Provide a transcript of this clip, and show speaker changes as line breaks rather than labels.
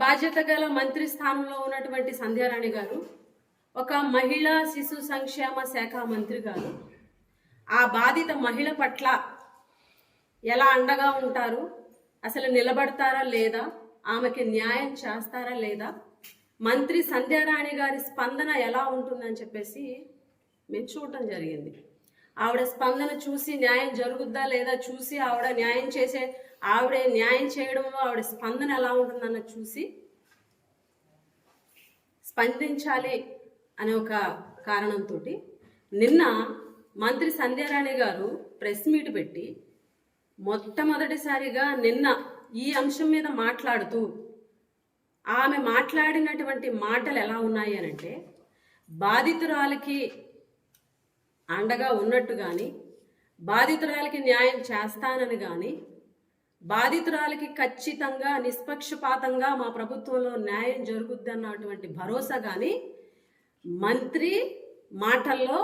బాధ్యత గల మంత్రి స్థానంలో ఉన్నటువంటి సంధ్యారాణి గారు ఒక మహిళా శిశు సంక్షేమ శాఖ మంత్రి గారు ఆ బాధిత మహిళ పట్ల ఎలా అండగా ఉంటారు అసలు నిలబడతారా లేదా ఆమెకి న్యాయం చేస్తారా లేదా మంత్రి సంధ్యారాణి గారి స్పందన ఎలా ఉంటుందని చెప్పేసి మేము చూడటం జరిగింది. ఆవిడ స్పందన చూసి న్యాయం జరుగుద్దా లేదా చూసి ఆవిడ న్యాయం చేసే ఆవిడ న్యాయం చేయడంలో ఆవిడ స్పందన ఎలా ఉంటుందన్న చూసి స్పందించాలి అనే ఒక కారణంతో నిన్న మంత్రి సంధ్యారాణి గారు ప్రెస్ మీట్ పెట్టి మొట్టమొదటిసారిగా నిన్న ఈ అంశం మీద మాట్లాడుతూ ఆమె మాట్లాడినటువంటి మాటలు ఎలా ఉన్నాయి అని అంటే బాధితురాలకి అండగా ఉన్నట్టు కానీ బాధితురాలకి న్యాయం చేస్తానని కానీ బాధితురాలకి ఖచ్చితంగా నిష్పక్షపాతంగా మా ప్రభుత్వంలో న్యాయం జరుగుద్ది అన్నటువంటి భరోసా కానీ మంత్రి మాటల్లో